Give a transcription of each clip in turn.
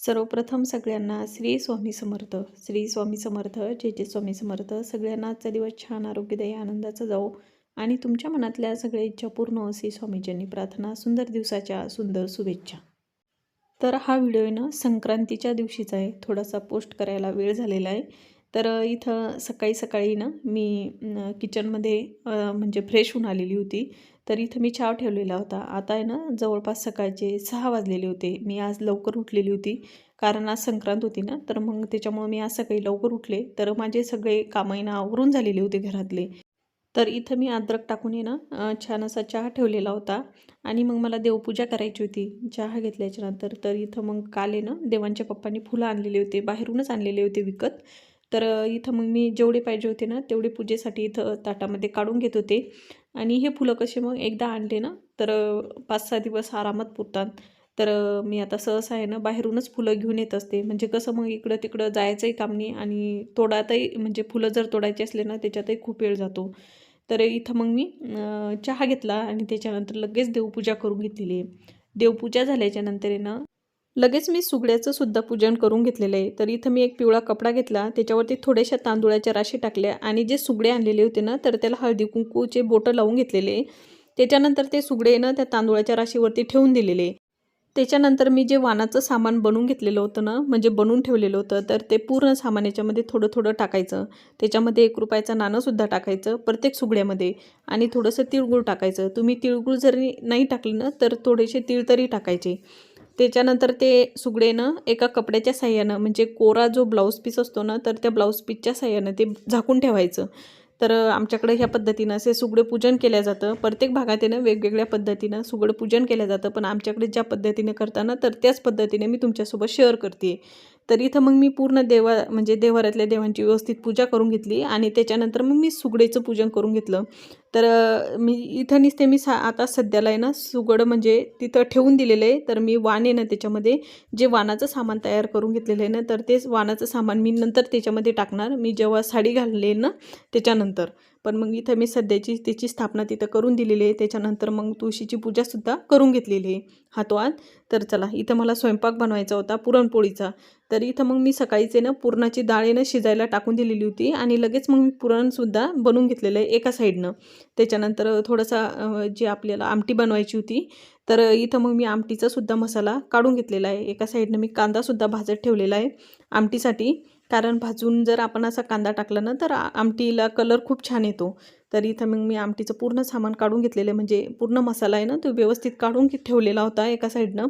सर्वप्रथम सगळ्यांना श्री स्वामी समर्थ श्री स्वामी समर्थ जे जे स्वामी समर्थ. सगळ्यांना आजचा दिवस छान आरोग्यदायी आनंदाचा जाऊ आणि तुमच्या मनातल्या सगळ्या इच्छा पूर्ण श्री स्वामीजींनी प्रार्थना सुंदर दिवसाच्या सुंदर शुभेच्छा. तर हा व्हिडिओ आहे ना संक्रांतीच्या दिवशीचा आहे. थोडासा पोस्ट करायला वेळ झालेला आहे. तर इथं सकाळी सकाळी ना मी किचनमध्ये म्हणजे फ्रेश होऊन आलेली होती. तर इथं मी चहा ठेवलेला होता. आता आहे ना जवळपास सकाळचे सहा वाजलेले होते. मी आज लवकर उठलेली होती. कारण आज संक्रांत होती ना तर मग त्याच्यामुळं मी आज सकाळी लवकर उठले. तर माझे सगळे कामं ना आवरून झालेले होते घरातले. तर इथं मी अद्रक टाकून आहे ना छान असा चहा ठेवलेला होता. आणि मग मला देवपूजा करायची होती. चहा घेतल्याच्या नंतर तर इथं मग काल आहे ना देवांच्या पप्पांनी फुलं आणलेले होते. बाहेरूनच आणलेले होते विकत. तर इथं मग मी जेवढे पाहिजे होते ना तेवढे पूजेसाठी इथं ताटामध्ये काढून घेत होते. आणि हे फुलं कसे मग एकदा आणले ना तर पाच सहा दिवस आरामात पुरतात. तर मी आता सहसा आहे ना बाहेरूनच फुलं घेऊन येत असते. म्हणजे कसं मग इकडं तिकडं जायचंही काम नाही आणि तोडातही म्हणजे फुलं जर तोडायची असले ना त्याच्यातही खूप वेळ जातो. तर इथं मग मी चहा घेतला आणि त्याच्यानंतर लगेच देवपूजा करून घेतलेली आहे. देवपूजा झाल्याच्यानंतर आहे ना लगेच मी सुगड्याचं सुद्धा पूजन करून घेतलेलं आहे. तर इथं मी एक पिवळा कपडा घेतला त्याच्यावरती थोड्याशा तांदुळाच्या राशी टाकल्या आणि जे सुगडे आणलेले होते ना तर त्याला हळदी कुंकूचे बोटं लावून घेतलेले. त्याच्यानंतर ते सुगडे ना त्या तांदुळाच्या राशीवरती ठेवून दिलेले. त्याच्यानंतर मी जे वाणाचं सामान बनवून घेतलेलं होतं ना म्हणजे बनवून ठेवलेलं होतं तर ते पूर्ण सामान याच्यामध्ये थोडं थोडं टाकायचं. त्याच्यामध्ये एक रुपयाचं नाणंसुद्धा टाकायचं प्रत्येक सुगड्यामध्ये. आणि थोडंसं तिळगुळ टाकायचं. तुम्ही तिळगुळ जरी नाही टाकलं ना तर थोडेसे तिळ तरी टाकायचे. त्याच्यानंतर ते सुगडेनं एका कपड्याच्या साह्यानं म्हणजे कोरा जो ब्लाऊज पीस असतो ना तर त्या ब्लाऊज पीसच्या साह्यानं ते झाकून ठेवायचं. तर आमच्याकडे ह्या पद्धतीनं असे सुगडे पूजन केलं जातं. प्रत्येक भागात वेगवेगळ्या पद्धतीनं सुगडं पूजन केलं जातं. पण आमच्याकडे ज्या पद्धतीने करताना तर त्याच पद्धतीने मी तुमच्यासोबत शेअर करते. तर इथं मग मी पूर्ण देवा म्हणजे देवाऱ्यातल्या देवांची व्यवस्थित पूजा करून घेतली आणि त्याच्यानंतर मग मी सुगडेचं पूजन करून घेतलं. तर मी इथं निसते मी सा आता सध्याला आहे ना सुगड म्हणजे तिथं ठेवून दिलेलं आहे. तर मी वाण आहे ना त्याच्यामध्ये जे वाणाचं सामान तयार करून घेतलेलं आहे ना तर तेच वाणाचं सामान मी नंतर त्याच्यामध्ये टाकणार. मी जेव्हा साडी घालले ना त्याच्यानंतर. पण मग इथं मी सध्याची त्याची स्थापना तिथं करून दिलेली आहे. त्याच्यानंतर मग तुळशीची पूजासुद्धा करून घेतलेली आहे. हातोहात तर चला इथं मला स्वयंपाक बनवायचा होता पुरणपोळीचा. तर इथं मग मी सकाळीचे ना पुरणाची डाळ ना शिजायला टाकून दिलेली होती आणि लगेच मग मी पुरणसुद्धा बनवून घेतलेलं आहे एका साईडनं. त्याच्यानंतर थोडासा जी आपल्याला आमटी बनवायची होती तर इथं मग मी आमटीचासुद्धा मसाला काढून घेतलेला आहे. एका साईडनं मी कांदासुद्धा भाजत ठेवलेला आहे आमटीसाठी. कारण भाजून जर आपण असा कांदा टाकला ना तर आमटीला कलर खूप छान येतो. तर इथं मग मी आमटीचं पूर्ण सामान काढून घेतलेलं आहे. म्हणजे पूर्ण मसाला आहे ना तो व्यवस्थित काढून घे- ठेवलेला होता एका साईडनं.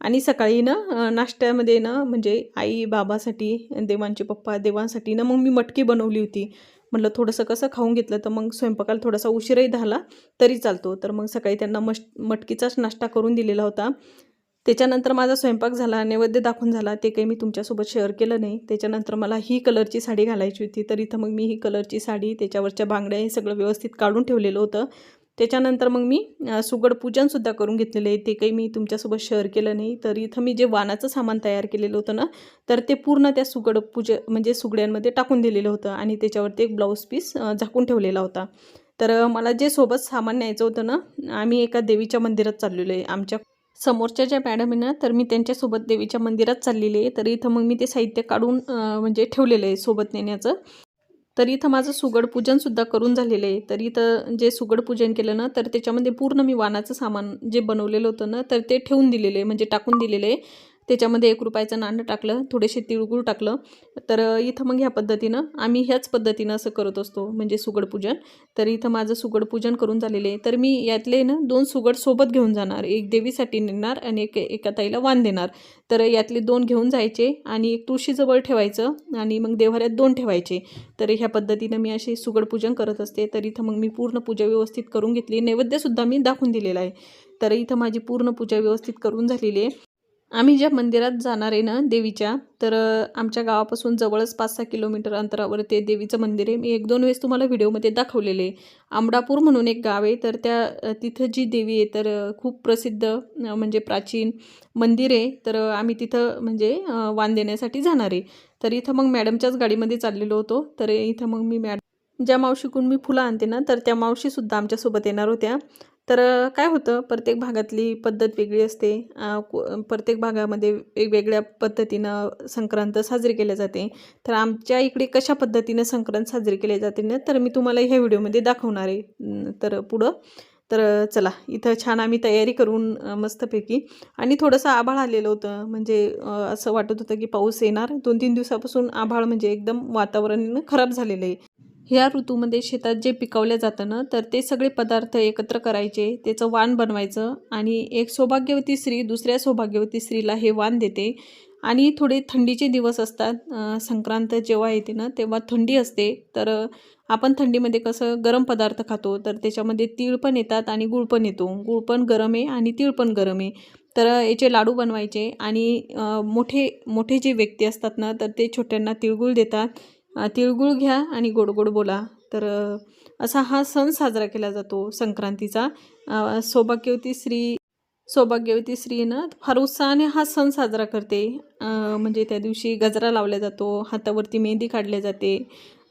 आणि सकाळी ना नाश्त्यामध्ये ना म्हणजे आई बाबासाठी देवांचे पप्पा देवांसाठी ना मग मी मटकी बनवली होती. म्हटलं थोडंसं कसं खाऊन घेतलं तर मग स्वयंपाकाला थोडासा उशीरही झाला तरी चालतो. तर मग सकाळी त्यांना मश मटकीचाच नाश्ता करून दिलेला होता. त्याच्यानंतर माझा स्वयंपाक झाला नैवेद्य दाखवून झाला. ते काही मी तुमच्यासोबत शेअर केलं नाही. त्याच्यानंतर मला ही कलरची साडी घालायची होती. तर इथं मग मी ही कलरची साडी त्याच्यावरच्या बांगड्या हे सगळं व्यवस्थित काढून ठेवलेलं होतं. त्याच्यानंतर मग मी सुगड पूजनसुद्धा करून घेतलेलं आहे. ते काही मी तुमच्यासोबत शेअर केलं नाही. तर इथं मी जे वाणाचं सामान तयार केलेलं होतं ना तर ते पूर्ण त्या सुगड पूज म्हणजे सुगड्यांमध्ये टाकून दिलेलं होतं आणि त्याच्यावरती एक ब्लाऊज पीस झाकून ठेवलेला होता. तर मला जे सोबत सामान न्यायचं होतं ना आम्ही एका देवीच्या मंदिरात चाललेलो आहे. आमच्या समोरच्या ज्या मॅडम आहे ना तर मी त्यांच्यासोबत देवीच्या मंदिरात चाललेली आहे. तर इथं मग मी ते साहित्य काढून म्हणजे ठेवलेलं आहे सोबत नेण्याचं. तर इथं माझं सुगड पूजनसुद्धा करून झालेलं आहे. तर इथं जे सुगड पूजन केलं ना तर त्याच्यामध्ये पूर्ण मी वानाचं सामान जे बनवलेलं होतं ना तर ते ठेवून दिलेलं आहे. म्हणजे टाकून दिलेलं आहे. त्याच्यामध्ये एक रुपयाचं नाणं टाकलं थोडेसे तिळगुळ टाकलं. तर इथं मग ह्या पद्धतीनं आम्ही ह्याच पद्धतीनं असं करत असतो म्हणजे सुगड पूजन. तर इथं माझं सुगड पूजन करून झालेलं आहे. तर मी यातले ना दोन सुगड सोबत घेऊन जाणार. एक देवीसाठी नेणार आणि एक एका ताईला वाण देणार. तर यातले दोन घेऊन जायचे आणि एक तुळशीजवळ ठेवायचं आणि मग देवाऱ्यात दोन ठेवायचे. तर ह्या पद्धतीनं मी असे सुगड पूजन करत असते. तर इथं मग मी पूर्ण पूजा व्यवस्थित करून घेतली. नैवेद्यसुद्धा मी दाखवून दिलेला आहे. तर इथं माझी पूर्ण पूजा व्यवस्थित करून झालेली आहे. आम्ही ज्या मंदिरात जाणार आहे ना देवीच्या तर आमच्या गावापासून जवळच पाच सहा किलोमीटर अंतरावर ते देवीचं मंदिर आहे. मी एक दोन वेळेस तुम्हाला व्हिडिओमध्ये दाखवलेले आहे. आंबडापूर म्हणून एक गाव आहे तर त्या तिथं जी देवी आहे तर खूप प्रसिद्ध म्हणजे प्राचीन मंदिर आहे. तर आम्ही तिथं म्हणजे वान वाण देण्यासाठी जाणार आहे. तर इथं मग मॅडमच्याच गाडीमध्ये चाललेलो होतो. तर इथं मग मी मॅड ज्या मावशीकडून मी फुलं आणते ना तर त्या मावशीसुद्धा आमच्यासोबत येणार होत्या. तर काय होतं? प्रत्येक भागातली पद्धत वेगळी असते. प्रत्येक भागामध्ये वेगवेगळ्या पद्धतीनं संक्रांत साजरी केली जाते. तर आमच्या इकडे कशा पद्धतीनं संक्रांत साजरी केली जाते ना तर मी तुम्हाला ह्या व्हिडिओमध्ये दाखवणार आहे. तर पुढं तर चला. इथं छान आम्ही तयारी करून मस्तपैकी. आणि थोडंसं आभाळ आलेलं होतं. म्हणजे असं वाटत होतं की पाऊस येणार. दोन तीन दिवसापासून आभाळ म्हणजे एकदम वातावरण खराब झालेलं आहे. ह्या ऋतूमध्ये शेतात जे पिकवलं जातं ना तर ते सगळे पदार्थ एकत्र करायचे त्याचं वाण बनवायचं आणि एक सौभाग्यवती स्त्री दुसऱ्या सौभाग्यवती स्त्रीला हे वाण देते. आणि थोडे थंडीचे दिवस असतात संक्रांत जेव्हा येते ना तेव्हा थंडी असते. तर आपण थंडीमध्ये कसं गरम पदार्थ खातो तर त्याच्यामध्ये तीळ पण येतात आणि गुळ पण येतो. गुळ पण गरम आहे आणि तीळ पण गरम आहे. तर याचे लाडू बनवायचे आणि मोठे मोठे जे व्यक्ती असतात ना तर ते छोट्यांना तिळगुळ देतात. तिळगुळ घ्या आणि गोड गोड बोला. तर असा हा सण साजरा केला जातो संक्रांतीचा. सौभाग्यवती स्त्री सौभाग्यवती स्त्रीनं फार उत्साहाने हा सण साजरा करते. म्हणजे त्या दिवशी गजरा लावला जातो हातावरती मेहंदी काढल्या जाते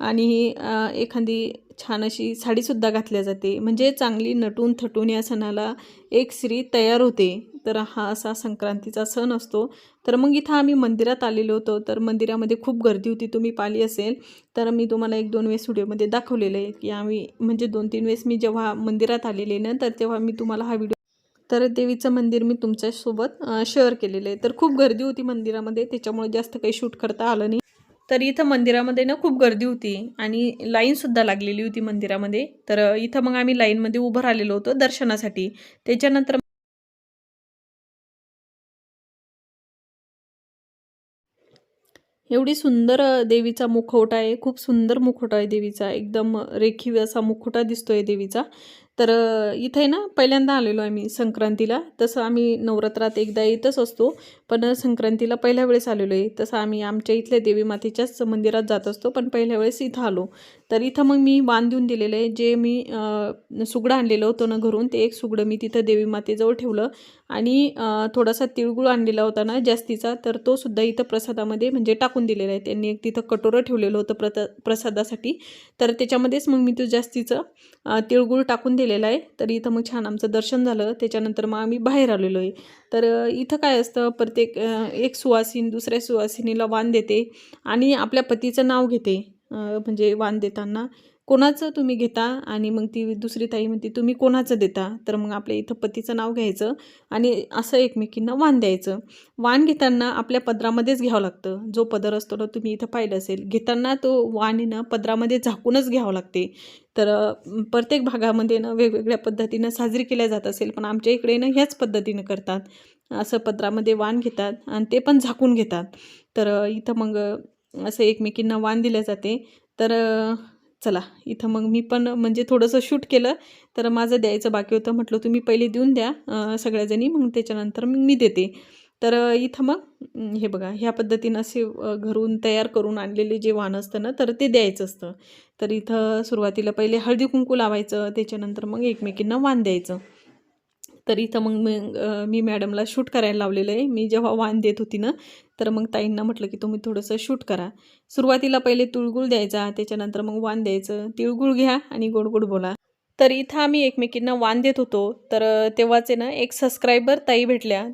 आणि एखादी छान अशी साडीसुद्धा घातल्या जाते. म्हणजे चांगली नटून थटून या सणाला एक स्त्री तयार होते. तर हा असा संक्रांतीचा सण असतो. तर मग इथं आम्ही मंदिरात आलेलो होतो. तर मंदिरामध्ये खूप गर्दी होती. तुम्ही पाहिली असेल. तर मी तुम्हाला एक दोन वेळेस व्हिडिओमध्ये दाखवलेलं आहे की आम्ही म्हणजे दोन तीन वेळेस मी जेव्हा मंदिरात आलेले ना तर तेव्हा मी तुम्हाला हा व्हिडिओ तर देवीचं मंदिर मी तुमच्यासोबत शेअर केलेलं आहे. तर खूप गर्दी होती मंदिरामध्ये. त्याच्यामुळे जास्त काही शूट करता आलं नाही. तर इथं मंदिरामध्ये ना खूप गर्दी होती आणि लाईनसुद्धा लागलेली होती मंदिरामध्ये. तर इथं मग आम्ही लाईनमध्ये उभं राहिलेलो होतो दर्शनासाठी. त्याच्यानंतर एवढी सुंदर देवीचा मुखवटा आहे. खूप सुंदर मुखवटा आहे देवीचा. एकदम रेखीव असा मुखवटा दिसतोय देवीचा. तर इथे ना पहिल्यांदा आलेलो आम्ही संक्रांतीला. तसं आम्ही नवरात्रात एकदा येतच असतो पण संक्रांतीला पहिल्या वेळेस आलेलो आहे. तसं आम्ही आमच्या इथल्या देवी मातेच्याच मंदिरात जात असतो पण पहिल्या वेळेस इथं आलो. तर इथं मग मी बांधून देऊन दिलेलं आहे. जे मी सुगडं आणलेलं होतं ना घरून ते एक सुगडं मी तिथं देवी मातेजवळ ठेवलं आणि थोडासा तिळगुळ आणलेला होता ना जास्तीचा तर तो सुद्धा इथं प्रसादामध्ये म्हणजे टाकून दिलेला आहे. त्यांनी एक तिथं कटोरं ठेवलेलं होतं प्रत प्रसादासाठी. तर त्याच्यामध्येच मग मी तो जास्तीचं तिळगुळ टाकून केलेला आहे. तर इथं मग छान आमचं दर्शन झालं. त्याच्यानंतर मग आम्ही बाहेर आलेलो आहे. तर इथं काय असतं प्रत्येक एक सुवासिन दुसऱ्या सुवासिनीला वाण देते आणि आपल्या पतीचं नाव घेते म्हणजे वाण देताना. कोणाचं तुम्ही घेता आणि मग ती दुसरी ताई म्हणते तुम्ही कोणाचं देता? तर मग आपल्या इथं पतीचं नाव घ्यायचं आणि असं एकमेकींना वाण द्यायचं. वाण घेताना आपल्या पदरामध्येच घ्यावं लागतं. जो पदर असतो ना तुम्ही इथं पाहिलं असेल घेताना तो वाणीनं पदरामध्ये झाकूनच घ्यावं लागते. तर प्रत्येक भागामध्ये ना वेगवेगळ्या पद्धतीनं साजरी केल्या जात असेल पण आमच्या इकडे ना ह्याच पद्धतीनं करतात. असं पदरामध्ये वाण घेतात आणि ते पण झाकून घेतात. तर इथं मग असं एकमेकींना वाण दिल्या जाते. तर चला इथं मग मी पण म्हणजे थोडंसं शूट केलं तर माझं द्यायचं बाकी होतं. म्हटलं तुम्ही पहिले देऊन द्या सगळ्याजणी मग त्याच्यानंतर मग मी देते. तर इथं मग हे बघा ह्या पद्धतीनं असे घरून तयार करून आणलेले जे वाण असतं ना तर ते द्यायचं असतं. तर इथं सुरुवातीला पहिले हळदी कुंकू लावायचं त्याच्यानंतर मग एकमेकींना वाण द्यायचं. तर इथं मग मी मी मॅडमला शूट करायला लावलेलं आहे. मी जेव्हा वाण देत होती ना तर मग ताईंना म्हटलं की तुम्ही थोडंसं शूट करा. सुरुवातीला पहिले तिळगुळ द्यायचा त्याच्यानंतर मग वाण द्यायचं. तिळगुळ घ्या आणि गोड गोड बोला. तर इथं आम्ही एकमेकींना वाण देत होतो. तर तेव्हाच आहे ना एक सबस्क्रायबर ताई भेटल्या.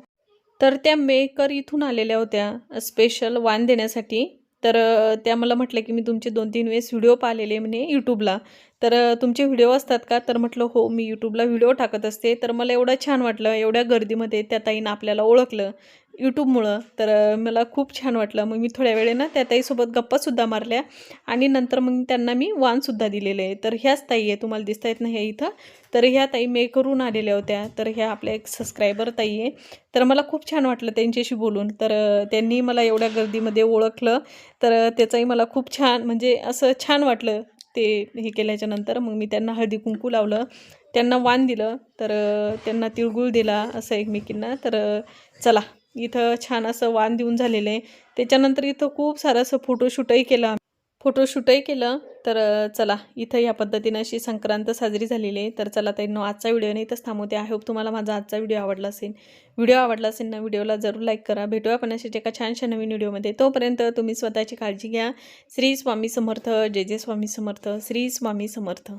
तर त्या मेकर इथून आलेल्या होत्या स्पेशल वाण देण्यासाठी. तर त्या मला म्हटलं की मी तुमचे दोन तीन वेळेस व्हिडिओ पाहिलेले म्हणे यूट्यूबला तर तुमचे व्हिडिओ असतात का? तर म्हटलं हो मी यूट्यूबला व्हिडिओ टाकत असते. तर मला एवढं छान वाटलं एवढ्या गर्दीमध्ये त्या ताईनं आपल्याला ओळखलं. यूट्यूबमुळं तर मला खूप छान वाटलं. मग मी थोड्या वेळेनं त्या ताईसोबत गप्पासुद्धा मारल्या. आणि नंतर मग त्यांना मी वाणसुद्धा दिलेलं आहे. तर ह्याच ताई आहे. तुम्हाला दिसता येत नाही इथं. तर ह्या ताई मेकरून आलेल्या होत्या. तर ह्या आपल्या एक सबस्क्रायबर ताई आहे. तर मला खूप छान वाटलं त्यांच्याशी बोलून. तर त्यांनी मला एवढ्या गर्दीमध्ये ओळखलं. तर त्याचाही मला खूप छान म्हणजे असं छान वाटलं ते हे केल्याच्यानंतर. मग मी त्यांना हळदी कुंकू लावलं. त्यांना वाण दिलं. तर त्यांना तिळगुळ दिला असं एकमेकींना. तर चला. इथं छान असं वाण देऊन झालेलं आहे. त्याच्यानंतर इथं खूप सारं असं फोटोशूटही केलं फोटोशूटही केलं तर चला इथं या पद्धतीनं अशी संक्रांत साजरी झालेली आहे. तर चला ताईंनो आजचा व्हिडिओ नाही इथंच थांबवते आय होप तुम्हाला माझा आजचा व्हिडिओ आवडला असेल. व्हिडिओ आवडला असेल ना व्हिडिओला जरूर लाईक करा. भेटूया पण अशाच एका छानशा नवीन व्हिडिओमध्ये तोपर्यंत तुम्ही स्वतःची काळजी घ्या. श्री स्वामी समर्थ. जय जय स्वामी समर्थ. श्री स्वामी समर्थ.